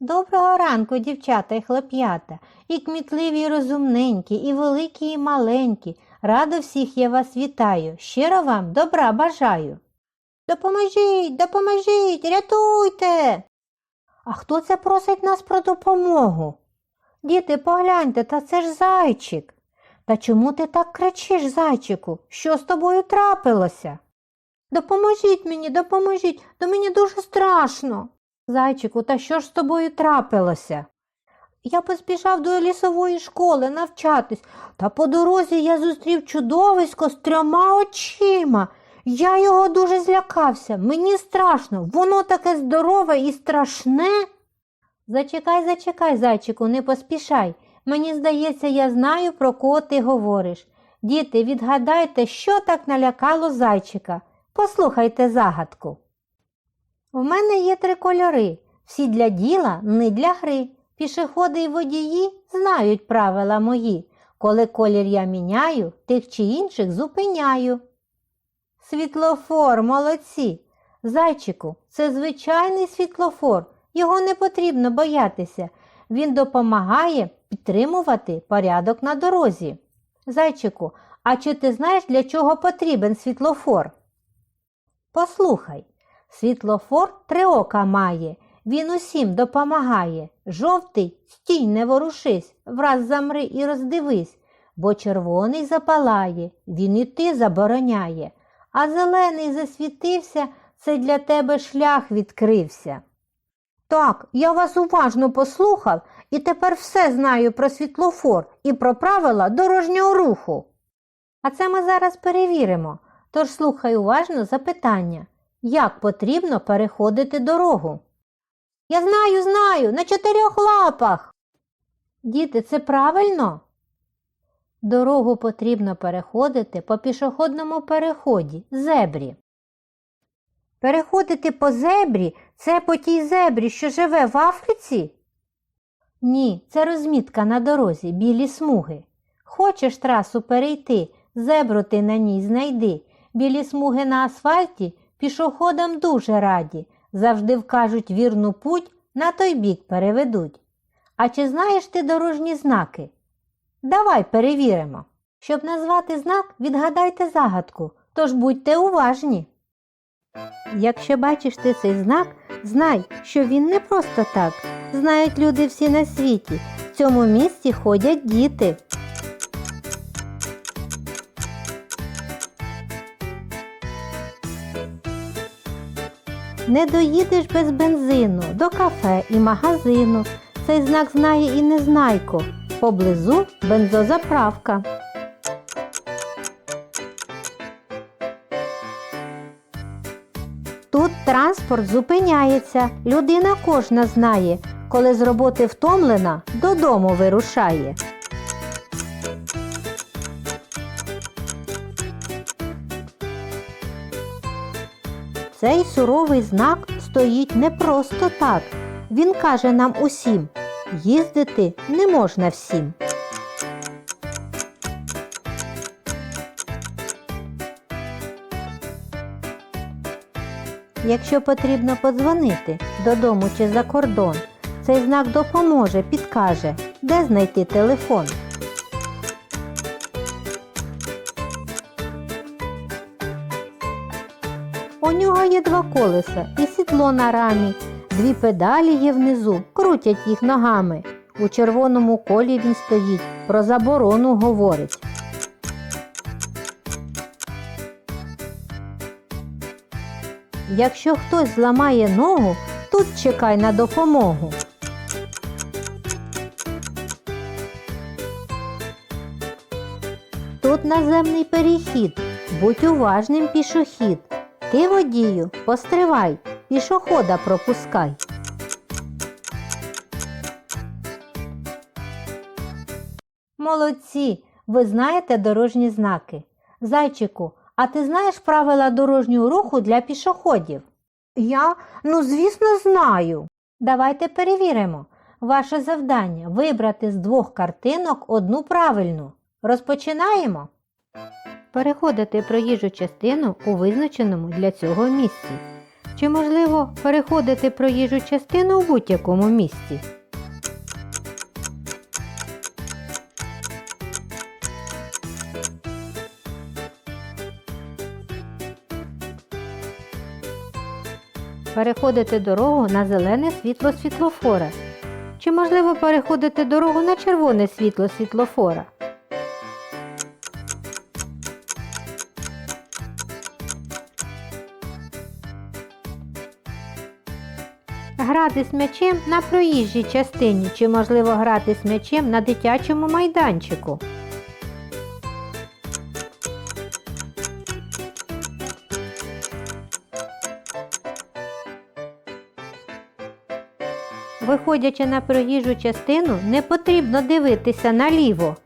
Доброго ранку, дівчата і хлоп'ята, і кмітливі, і розумненькі, і великі, і маленькі. Радо всіх я вас вітаю. Щиро вам добра бажаю. Допоможіть, допоможіть, рятуйте. А хто це просить нас про допомогу? Діти, погляньте, та це ж зайчик. Та чому ти так кричиш, зайчику? Що з тобою трапилося? Допоможіть мені, допоможіть, то мені дуже страшно. Зайчику, та що ж з тобою трапилося? Я поспішав до лісової школи навчатись, та по дорозі я зустрів чудовисько з трьома очима. Я його дуже злякався. Мені страшно, воно таке здорове і страшне. Зачекай, зачекай, зайчику, не поспішай. Мені здається, я знаю, про кого ти говориш. Діти, відгадайте, що так налякало зайчика. Послухайте загадку. В мене є три кольори, всі для діла, не для гри. Пішоходи і водії знають правила мої. Коли колір я міняю, тих чи інших зупиняю. Світлофор, молодці. Зайчику, це звичайний світлофор. Його не потрібно боятися. Він допомагає підтримувати порядок на дорозі. Зайчику, а чи ти знаєш, для чого потрібен світлофор? Послухай, світлофор три ока має, він усім допомагає. Жовтий стій, не ворушись, враз замри і роздивись, бо червоний запалає, він і ти забороняє, а зелений засвітився, це для тебе шлях відкрився. Так, я вас уважно послухав і тепер все знаю про світлофор і про правила дорожнього руху. А це ми зараз перевіримо. Тож слухай уважно запитання, як потрібно переходити дорогу? Я знаю, знаю, на чотирьох лапах. Діти, це правильно? Дорогу потрібно переходити по пішохідному переході, зебрі. Переходити по зебрі це по тій зебрі, що живе в Африці? Ні, це розмітка на дорозі, білі смуги. Хочеш трасу перейти, зебру ти на ній знайди. Білі смуги на асфальті пішоходам дуже раді, завжди вкажуть вірну путь, на той бік переведуть. А чи знаєш ти дорожні знаки? Давай перевіримо. Щоб назвати знак, відгадайте загадку, тож будьте уважні. Якщо бачиш ти цей знак, знай, що він не просто так. Знають люди всі на світі. В цьому місці ходять діти. Не доїдеш без бензину до кафе і магазину. Цей знак знає і незнайко. Поблизу бензозаправка. Тут транспорт зупиняється. Людина кожна знає, коли з роботи втомлена, додому вирушає. Цей суровий знак стоїть не просто так. Він каже нам усім, їздити не можна всім. Якщо потрібно подзвонити додому чи за кордон, цей знак допоможе, підкаже, де знайти телефон. Є два колеса і сідло на рамі, дві педалі є внизу, крутять їх ногами. У червоному колі він стоїть, про заборону говорить. Якщо хтось зламає ногу, тут чекай на допомогу. Тут наземний перехід, будь уважним пішохід. Ти, водію, постривай, пішохода пропускай. Молодці, ви знаєте дорожні знаки. Зайчику, а ти знаєш правила дорожнього руху для пішоходів? Я, ну, звісно, знаю. Давайте перевіримо. Ваше завдання вибрати з двох картинок одну правильну. Розпочинаємо. Переходити проїжджу частину у визначеному для цього місці. Чи можливо переходити проїжджу частину в будь-якому місці? Переходити дорогу на зелене світло світлофора. Чи можливо переходити дорогу на червоне світло світлофора? Грати з м'ячем на проїжджій частині, чи можливо грати з м'ячем на дитячому майданчику. Виходячи на проїжджу частину, не потрібно дивитися наліво.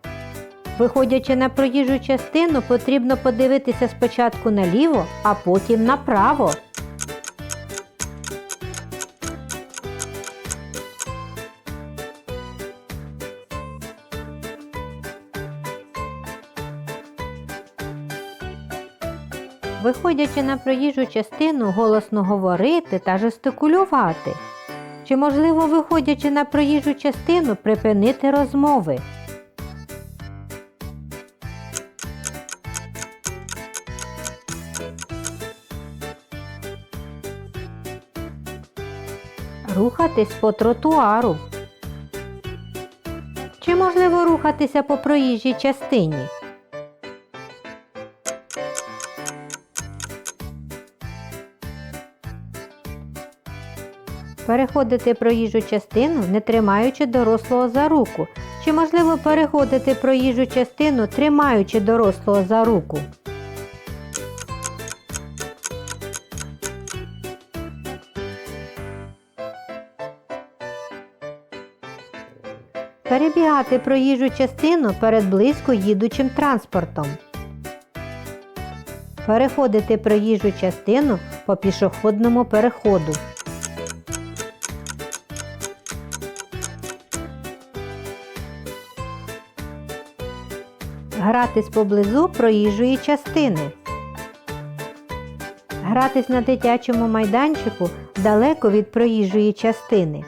Виходячи на проїжджу частину, потрібно подивитися спочатку наліво, а потім направо. Виходячи на проїжджу частину, голосно говорити та жестикулювати. Чи можливо, виходячи на проїжджу частину, припинити розмови? Рухатись по тротуару. Чи можливо рухатися по проїжджій частині? Переходити проїжджу частину, не тримаючи дорослого за руку. Чи можливо переходити проїжджу частину, тримаючи дорослого за руку? Перебігати проїжджу частину перед близько їдучим транспортом. Переходити проїжджу частину по пішохідному переходу. Гратись поблизу проїжджої частини. Гратись на дитячому майданчику далеко від проїжджої частини.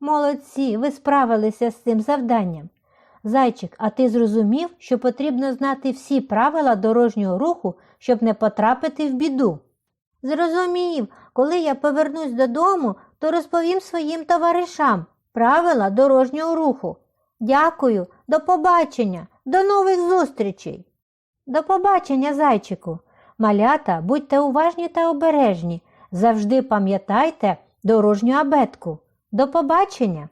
Молодці, ви справилися з цим завданням. Зайчик, а ти зрозумів, що потрібно знати всі правила дорожнього руху, щоб не потрапити в біду? Зрозумів, коли я повернусь додому, то розповім своїм товаришам правила дорожнього руху. Дякую, до побачення, до нових зустрічей. До побачення, зайчику. Малята, будьте уважні та обережні. Завжди пам'ятайте дорожню абетку. До побачення!